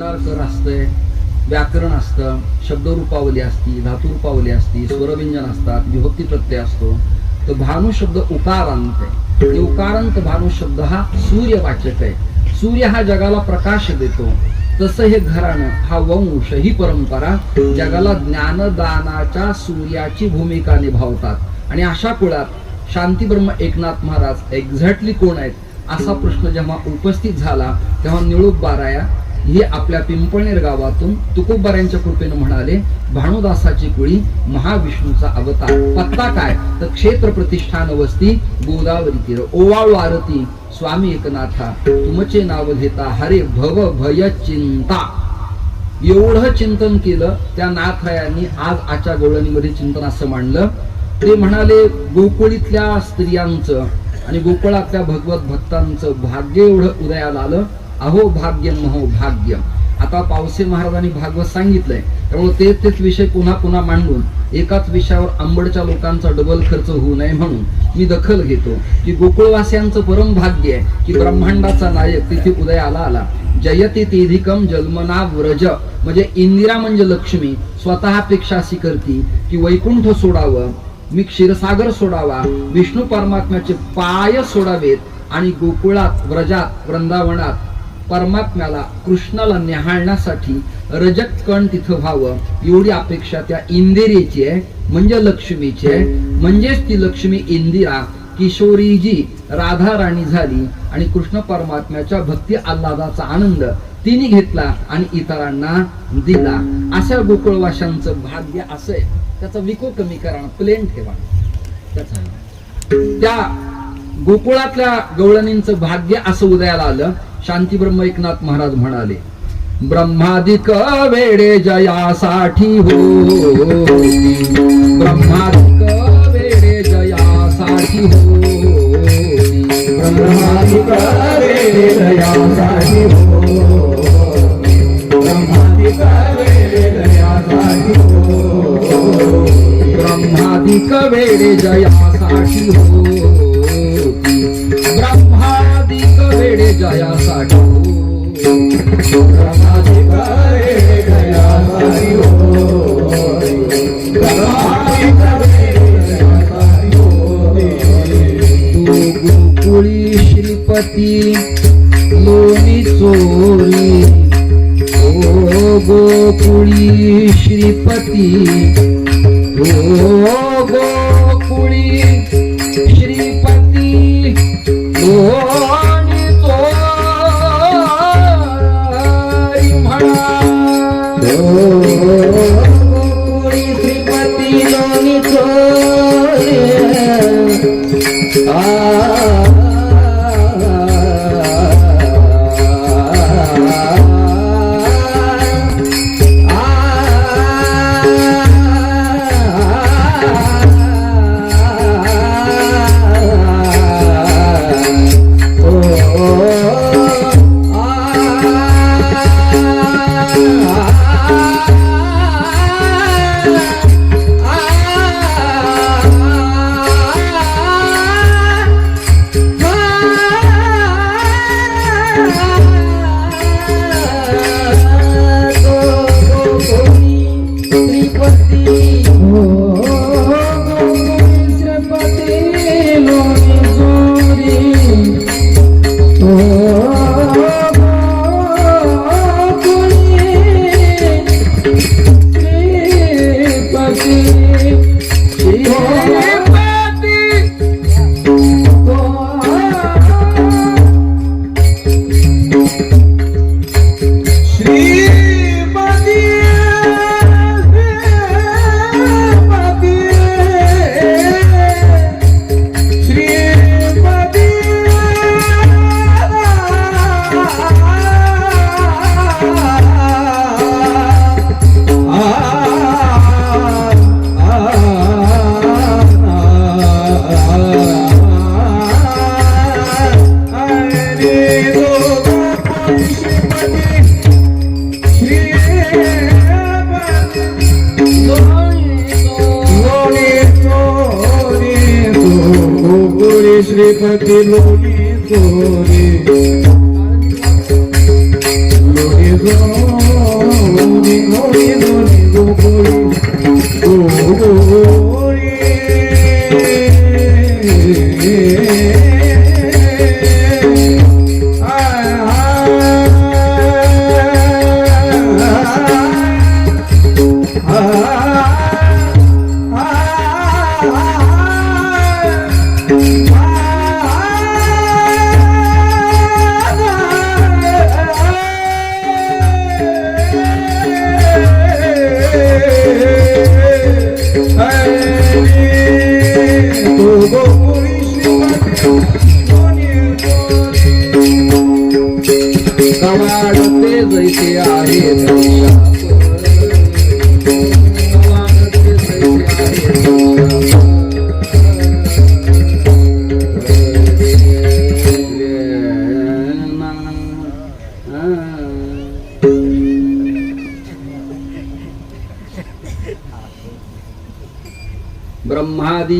कर असतंय व्याकरण असतं शब्दरूपावली असती धातुरूपावली असती स्वरव्यंजन असतात विभक्ती प्रत्यय असतो. तर भानू शब्द उकारांत आहे. उकारांत भानू शब्द हा सूर्यवाचक आहे. सूर्य हा जगाला प्रकाश देतो. तसं हे घराणं हा वंश ही परंपरा जगाला ज्ञानदानाच्या सूर्याची भूमिका निभावतात. आणि अशा कुळात शांती ब्रह्म एकनाथ महाराज एक्झॅक्टली कोण आहेत असा प्रश्न जेव्हा उपस्थित झाला तेव्हा निळूप बाराया हे आपल्या पिंपळनेर गावातून तुकोबाऱ्यांच्या कृपेनं म्हणाले भानुदासाची कुळी महाविष्णूचा अवतार. पत्ता काय? तर क्षेत्र प्रतिष्ठान वस्ती गोदावरी तीर. ओवाळू आरती स्वामी एकनाथा तुमचे नाव घेता हरे भव भय चिंता. एवढं चिंतन केलं त्या नाथरायांनी आज आजच्या गोळणीमध्ये चिंतन असं मांडलं. ते म्हणाले गोकुळीतल्या स्त्रियांचं आणि गोकुळातल्या भगवत भक्तांचं भाग्य एवढं उदयाला आलं अहो भाग्य महो भाग्य. आता पावसे महाराजांनी भागवत सांगितलंय. त्यामुळे तेच तेच विषय पुन्हा पुन्हा मांडून एकाच विषयावर आंबडच्या लोकांचा डबल खर्च होऊ नये म्हणून मी दखल घेतो. की गोकुळवासियांचं परम भाग्य आहे की ब्रह्मांडाचा नायक तिथे उदयाला आला. जयते तेधिकम जन्मना व्रज. म्हणजे इंदिरा म्हणजे लक्ष्मी स्वतःपेक्षा अशी करती की वैकुंठ सोडावं मी क्षीरसागर सोडावा विष्णू परमात्म्याचे पाय सोडावेत आणि गोकुळात व्रजात वृंदावनात परमात्म्याला कृष्णाला निहाळण्यासाठी रजत कण तिथं व्हावं एवढी अपेक्षा त्या इंदिरेची आहे म्हणजे लक्ष्मीची आहे. म्हणजेच ती लक्ष्मी इंदिरा किशोरी जी राधा राणी झाली आणि कृष्ण परमात्म्याच्या भक्ती आल्हादाचा आनंद तिने घेतला आणि इतरांना दिला. अशा गोकुळवाशांचं भाग्य असं आहे त्याचा विको कमी करा प्लेन ठेवा. त्याचा त्या गोकुळातल्या गवळणींचं भाग्य असं उदयाला आलं. शांती ब्रह्म एकनाथ महाराज म्हणाले ब्रह्मादिक वेडे जयासाठी हो ब्रह्मादिक वेडे जयासाठी हो ब्रह्मादिक वेडे जयासाठी हो. ब्रह्मादिक वेडे जयासाठी हो. ब्रह्मादिक वेडे जयासाठी हो जयासाठी हो ब्रह्मादिक वेळे दयासाठी हो. ब्रह्मादिक वेळे दयासाठी हो. तू गोकुळी श्रीपती लोणी चोरी ओ गोकुळी श्रीपती ओ गोकुळी श्रीपती ओ श्रीपती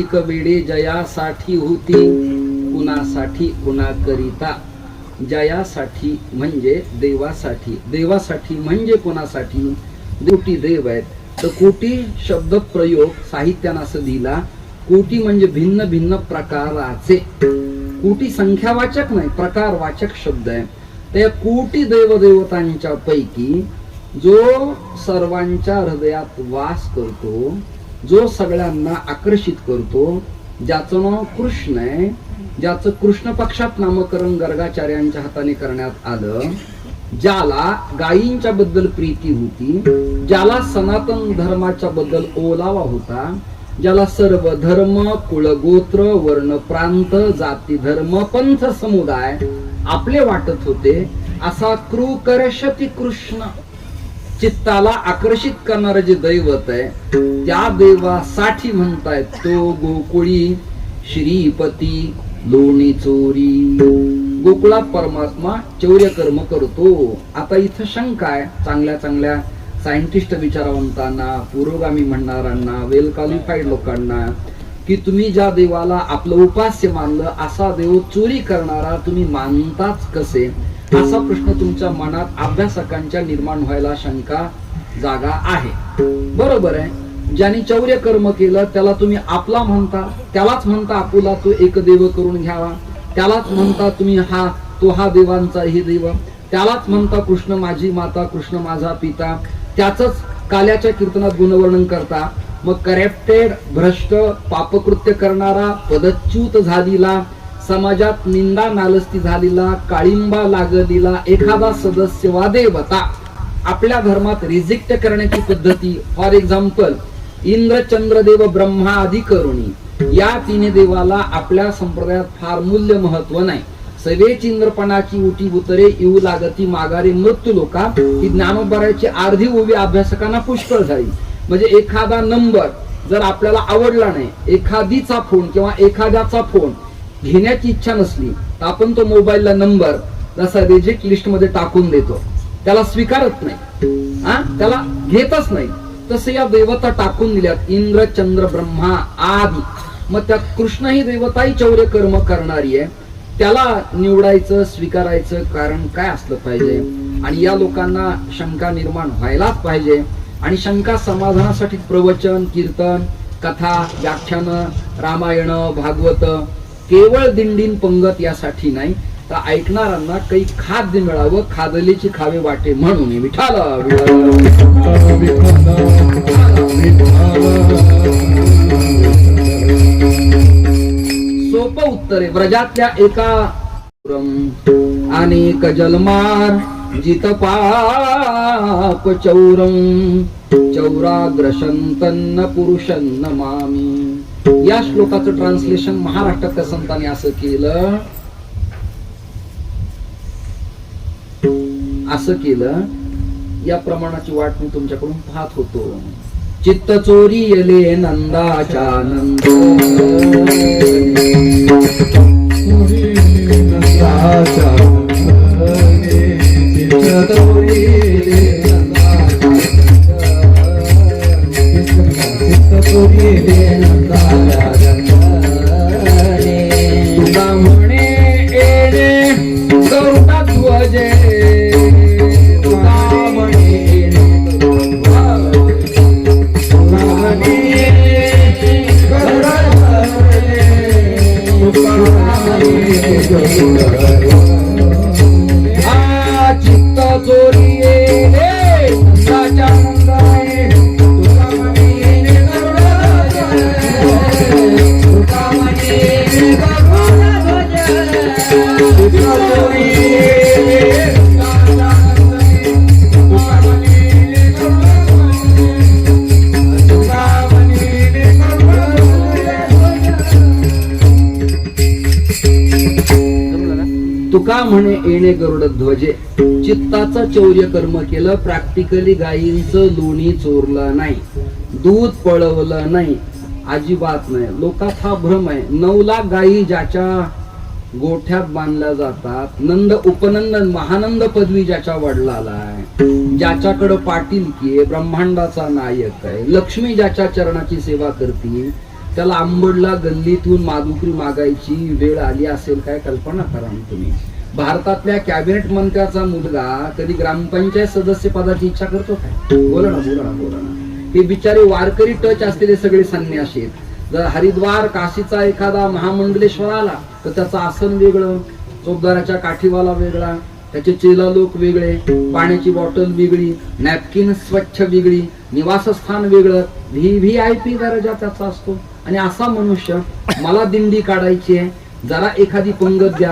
ब्रह्मादिक वेळे जयासाठी होती. कुणासाठी? कुणाकरिता. जयासाठी म्हणजे देवासाठी. देवासाठी म्हणजे कोणासाठी? कोटी देव आहेत. तर कोटी शब्द प्रयोग साहित्यानं असं दिला. कोटी म्हणजे भिन्न भिन्न प्रकाराचे. कोटी संख्यावाचक नाही प्रकारवाचक शब्द आहे. त्या कोटी देवदेवतांच्या पैकी जो सर्वांच्या हृदयात वास करतो जो सगळ्यांना आकर्षित करतो ज्याचं नाव कृष्ण आहे ज्याचं कृष्ण पक्षात नामकरण गर्गाचार्यांच्या हाताने करण्यात आलं ज्याला गायींच्या बद्दल प्रीती होती ज्याला सनातन धर्माच्या बद्दल ओलावा होता ज्याला सर्व धर्म कुळ गोत्र वर्ण प्रांत जाती धर्म पंथ समुदाय आपले वाटत होते असा क्रूकरशती कृष्ण. चित्ताला आकर्षित करणारं जे दैवत आहे त्या देवासाठी म्हणतायत तो गोकुळी श्रीपती लोणी चोरी. गोकुळात परमात्मा चौर्य कर्म करतो. आता इथं शंका आहे चांगल्या चांगल्या सायंटिस्ट विचारवंतांना पुरोगामी म्हणणाऱ्यांना वेल क्वालिफाईड लोकांना की तुम्ही ज्या देवाला आपलं उपास्य मानलं असा देव चोरी करणारा तुम्ही मानताच कसे? असा प्रश्न तुमच्या मनात अभ्यासकांच्या निर्माण व्हायला शंका जागा आहे. बरोबर आहे. ज्याने चौर्य कर्म केलं त्याला तुम्ही आपला म्हणता त्यालाच म्हणता आपुला तो एक देव करून घ्यावा. त्यालाच म्हणता तुम्ही हा तो हा देवांचा हे देव. त्यालाच म्हणता कृष्ण माझी माता कृष्ण माझा पिता. त्याच काल्याच्या कीर्तनात गुणवर्णन करता. मग करेप्टेड भ्रष्ट पापकृत्य करणारा पदच्युत झालेला समाजात निंदा नालस्ती झालेला काळिंबा लागलेला एखादा सदस्य वा देवता आपल्या धर्मात रिजेक्ट करण्याची पद्धती फॉर एक्झाम्पल इंद्र चंद्रदेव ब्रह्मा आदी करुणी. या तिन्ही देवाला आपल्या संप्रदायात फार मूल्य महत्त्व नाही. सवेच इंद्रपणाची उटी उतरे येऊ लागती माघारी मृत्यू लोका ही ज्ञानोबराची अर्धी उभी अभ्यासकांना पुष्कळ झाली. म्हणजे एखादा नंबर जर आपल्याला आवडला नाही एखादीचा फोन किंवा एखाद्याचा फोन घेण्याची इच्छा नसली तर आपण तो मोबाईलला नंबर जसा रिजेक्ट लिस्टमध्ये टाकून देतो. त्याला स्वीकारत नाही. हा? त्याला घेतच नाही. तसे या देवता टाकून दिल्यात. इंद्र चंद्र ब्रह्मा आदी. मग त्यात कृष्ण ही देवता ही चौर्य कर्म करणारी आहे. त्याला निवडायचं स्वीकारायचं कारण काय असलं पाहिजे? आणि या लोकांना शंका निर्माण व्हायलाच पाहिजे. आणि शंका समाधानासाठी प्रवचन कीर्तन कथा व्याख्यान रामायण भागवत केवळ दिंडीन पंगत यासाठी नाही तर ऐकणाऱ्यांना काही खाद्य मिळावं खादलीची खावे वाटे म्हणून. विठाल सोप उत्तरे व्रजातल्या एका आणि कजलमार जित पाप चौरम चौराग्रशंतन्न पुरुषन्न मामी. या श्लोकाचं ट्रान्सलेशन महाराष्ट्रातल्या संतांनी असं केलं. असं केलं. या प्रमाणाची वाट मी तुमच्याकडून पाहत होतो. चित्त चोरी येले नंदाच्या नंद. దేన కాయా तुका म्हणे येणे गरुड ध्वजे. चित्ताचा चौर्य कर्म केलं प्रॅक्टिकली गायींचं लोणी चोरलं नाही. दूध पळवलं नाही. अजिबात नाही. लोकात हा भ्रम आहे. नऊ लाख गायी ज्याच्या गोठ्यात बांधल्या जातात. नंद उपनंद महानंद पदवी ज्याच्या वडिलाला आहे. ज्याच्याकडं पाटील की आहे ब्रह्मांडाचा नायक आहे. लक्ष्मी ज्याच्या चरणाची सेवा करतील त्याला आंबडला गल्लीतून माधुकरी मागायची वेळ आली असेल काय कल्पना करा तुम्ही. भारतातल्या कॅबिनेट मंत्र्याचा मुलगा कधी ग्रामपंचायत सदस्य पदाची इच्छा करतो काय? बोला ना बोला ना बोला ना. हे बिचारे वारकरी टच असलेले सगळे संन्यासी आहेत. जर हरिद्वार काशीचा एखादा महामंडलेश्वर आला तर त्याचं आसन वेगळं चौकदाराच्या काठीवाला वेगळा त्याचे चेला लोक वेगळे पाण्याची बॉटल वेगळी नॅपकिन स्वच्छ वेगळी निवासस्थान वेगळं व्ही व्ही आय पी दर्जा त्याचा असतो. आणि असा मनुष्य मला दिंडी काढायची आहे जरा एखादी पंगत द्या.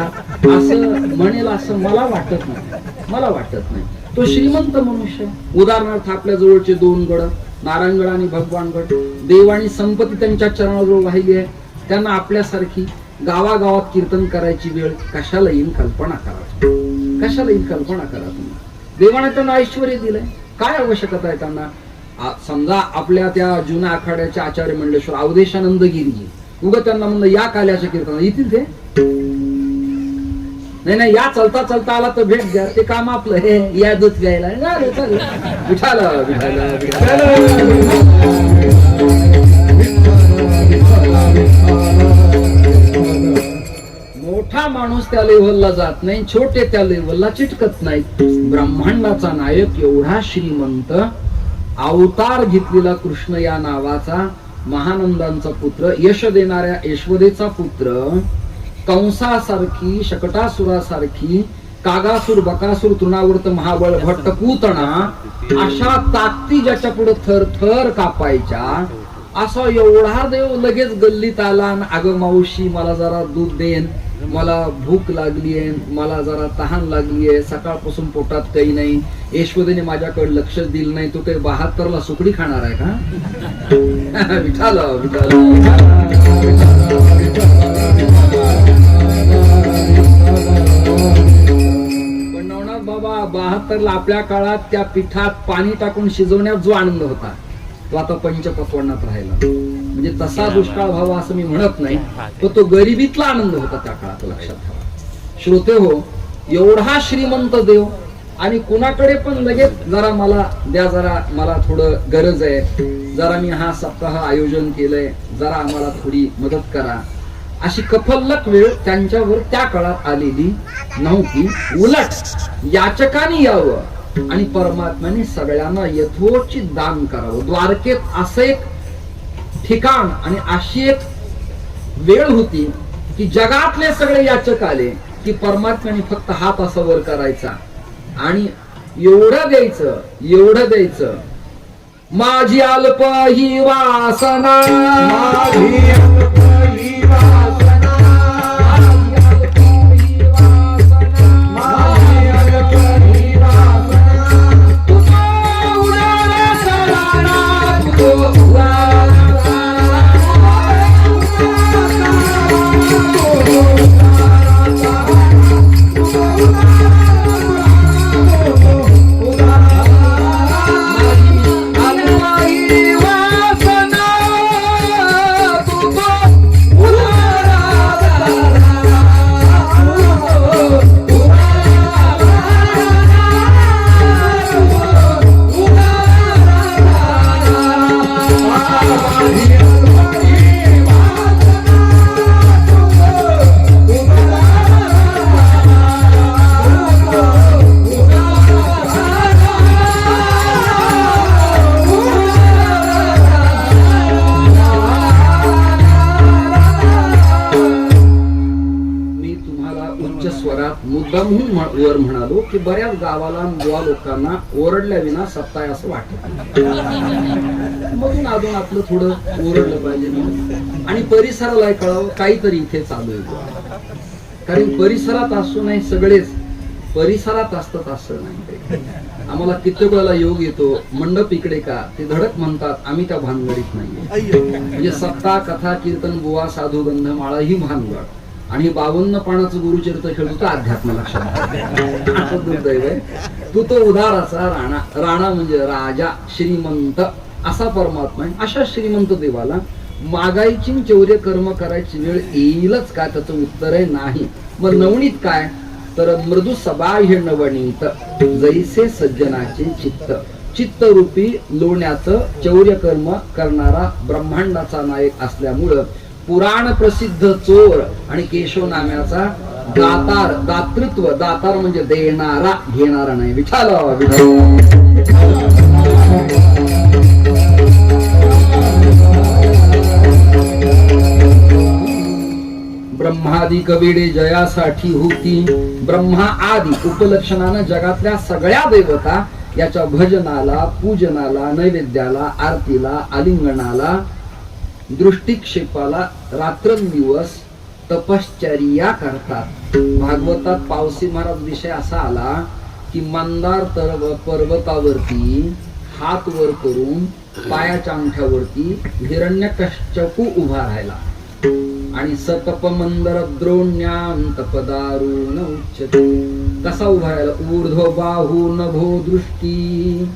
असं म्हणेल असं मला वाटत नाही. मला वाटत नाही. तो श्रीमंत मनुष्य. उदाहरणार्थ आपल्या जवळचे दोन गड नारायणगड आणि भगवानगड. देव आणि संपत्ती त्यांच्या चरणाजवळ वाहिली आहे. त्यांना आपल्यासारखी गावागावात कीर्तन करायची वेळ कशाला येईल कल्पना करा. कशाला येईल कल्पना करा तुम्ही? देवाने त्यांना ऐश्वर दिलंय. काय आवश्यकता आहे त्यांना? समजा आपल्या त्या जुन्या आखाड्याचे आचार्य मंडळेश्वर अवधेशानंद गिरीजी उगा त्यांना म्हणलं या काल्याच्या कीर्तन येतील ते? नाही नाही या चलता चलता आला तर भेट द्या. ते काम आपलं. हे या दूध घ्यायला. विठाल विठाला विठाला विठाला मोठा माणूस त्या लेव्हलला जात नाही छोटे त्या लेव्हलला चिटकत नाहीत ब्रह्मांडाचा नायक एवढा श्रीमंत अवतार घेतलेला कृष्ण या नावाचा महानंदांचा पुत्र यश देणाऱ्या यशवदेचा पुत्र कंसासारखी शकटासुरासारखी कागासूर बकासूर तृणावृत महाबळ भट्ट पूतना अशा ताकती ज्याच्या पुढे थर थर कापायच्या असा एवढा देव लगेच गल्लीत आला आणि अगं मावशी मला जरा दूध देन. मला भूक लागलीये मला जरा तहान लागलीये सकाळपासून पोटात काही नाही. यशवदेने माझ्याकडे लक्ष दिलं नाही तो काही बहात्तरला सुकडी खाणार आहे का? विठाल. पण नवनाथ बाबा बहात्तरला आपल्या काळात त्या पिठात पाणी टाकून शिजवण्यात जो आनंद होता. तो आता पंचपक्वानात राहिला. म्हणजे तसा दुष्काळ व्हावा असं मी म्हणत नाही पण तो गरिबीतला आनंद होता त्या काळात लक्षात ठेवा. श्रोते हो एवढा श्रीमंत देव आणि कुणाकडे पण लगेच जरा मला द्या जरा मला थोडं गरज आहे. जरा मी हा सप्ताह आयोजन केलंय जरा आम्हाला थोडी मदत करा. अशी कफल्लक वेळ त्यांच्यावर त्या काळात आलेली नव्हती. उलट याचकाने यावं. आणि परमात्म्याने सगळ्यांना यथोचित दान करावं. द्वारकेत असं एक ठिकाण आणि अशी एक वेळ होती की जगातले सगळे याचक आले की परमात्म्याने फक्त हात असा वर करायचा आणि एवढं द्यायचं एवढं द्यायचं. माझी अल्प ही वासना. माझी म्ह- वर म्हणालो की बऱ्याच गावाला बुवा लोकांना ओरडल्या विना सत्ता आहे असं वाटत. नाही. मधून अजून आपलं थोडं ओरडलं पाहिजे आणि परिसराला कळावं काहीतरी इथे चालू आहे. कारण परिसरात असू नाही सगळेच परिसरात असतात असं नाही आम्हाला कित्येक वेळेला योग येतो मंडप इकडे का ते धडक म्हणतात आम्ही त्या भानगडीत नाहीये. म्हणजे सत्ता कथा कीर्तन बुवा साधू गंध माळा ही भानगड. आणि बावन्न पानाचं गुरुचरित्र खेळतो तर अध्यात्म लक्षात दुर्दैव आहे. तू तो उदाराचा राणा राणा म्हणजे राजा श्रीमंत असा परमात्मा आहे. अशा श्रीमंत देवाला मागायची चौर्य कर्म करायची वेळ येईलच का? त्याचं उत्तर आहे नाही. मग नवणीत काय? तर मृदू सबाह्य नवणीत जैसे सज्जनाचे चित्त. चित्तरूपी लोण्याचं चौर्य कर्म करणारा ब्रह्मांडाचा नायक असल्यामुळं पुराण प्रसिद्ध चोर आणि केशव नाम्याचा दातार दातृत्व. दातार म्हणजे देणारा घेणारा नाही. विचारा ब्रह्मादी कविडे जयासाठी होती. ब्रह्मा आदी उपलक्षणानं जगातल्या सगळ्या देवता याच्या भजनाला पूजनाला नैवेद्याला आरतीला आलिंगनाला दृष्टिक्षेपाला रात्रंदिवस तपश्चर्या करतात. भागवतात पावसी महाराज विषय असा आला की मंदार तर पर्वतावरती हात वर करून पायाच्या अंगठ्यावरती हिरण्यकश्यपू उभा राहिला. आणि सतप मंदर द्रोण्यां तपदारुण उच्चते कसा उभा राहिला. ऊर्ध्व बाहू नभो दृष्टी.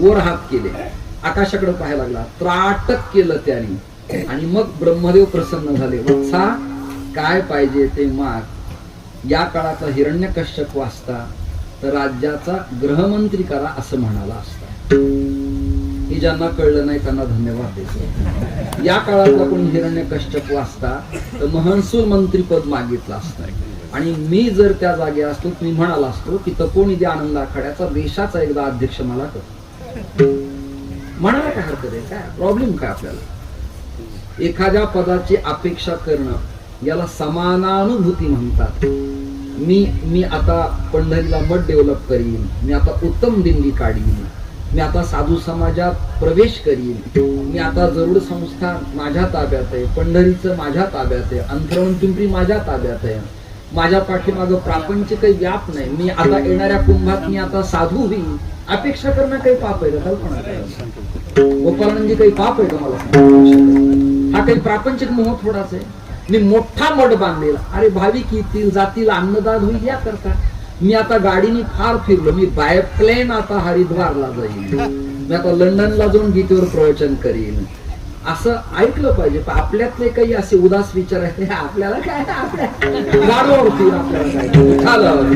वर हात केले. आकाशाकडे पाहायला लागला. त्राटक केलं त्याने. आणि मग ब्रह्मदेव प्रसन्न झाले. वत्सा काय पाहिजे ते माग. या काळाचा हिरण्य कश्यप वाचता तर राज्याचा गृहमंत्री करा असं म्हणाला असता. हे ज्यांना कळलं नाही त्यांना धन्यवाद देतो. या काळातला कोणी हिरण्य कश्यप वाचता तर महनसूल मंत्रीपद मागितलं असतं. आणि मी जर त्या जागे असतो तुम्ही म्हणाला असतो की तपोनिधी आनंद आखाड्याचा देशाचा एकदा अध्यक्ष मला कर. म्हणायला काय हरकत आहे? काय? प्रॉब्लेम काय आपल्याला? एखाद्या पदाची अपेक्षा करणं याला समानानुभूती म्हणतात. मी मी आता पंढरीला मठ डेव्हलप करीन मी आता उत्तम दिंडी काढीन मी आता साधू समाजात प्रवेश करीन मी आता जरूर संस्था माझ्या ताब्यात आहे पंढरीचं माझ्या ताब्यात आहे अंथरवण पिंपरी माझ्या ताब्यात आहे. माझ्या पाठीमागं प्रापंच काही व्याप नाही मी आता येणाऱ्या कुंभात मी आता साधू होईन. अपेक्षा करणं काही पाप आहे का? कल्पना करा. काही पाप आहे का मला हा काही प्रापंचिक मोह थोडाच आहे. मी मोठा मठ बांधलेला. अरे भाविक येतील जातील अन्नदान होईल या करता. मी आता गाडीने फार फिरलो. मी बाय प्लेन आता हरिद्वारला जाईल. मी आता लंडनला जाऊन गीतेवर प्रवचन करीन. असं ऐकलं पाहिजे. पण आपल्यातले काही असे उदास विचार आहेत आपल्याला काय? आपल्या गाडवावर आपल्याला काय? झालं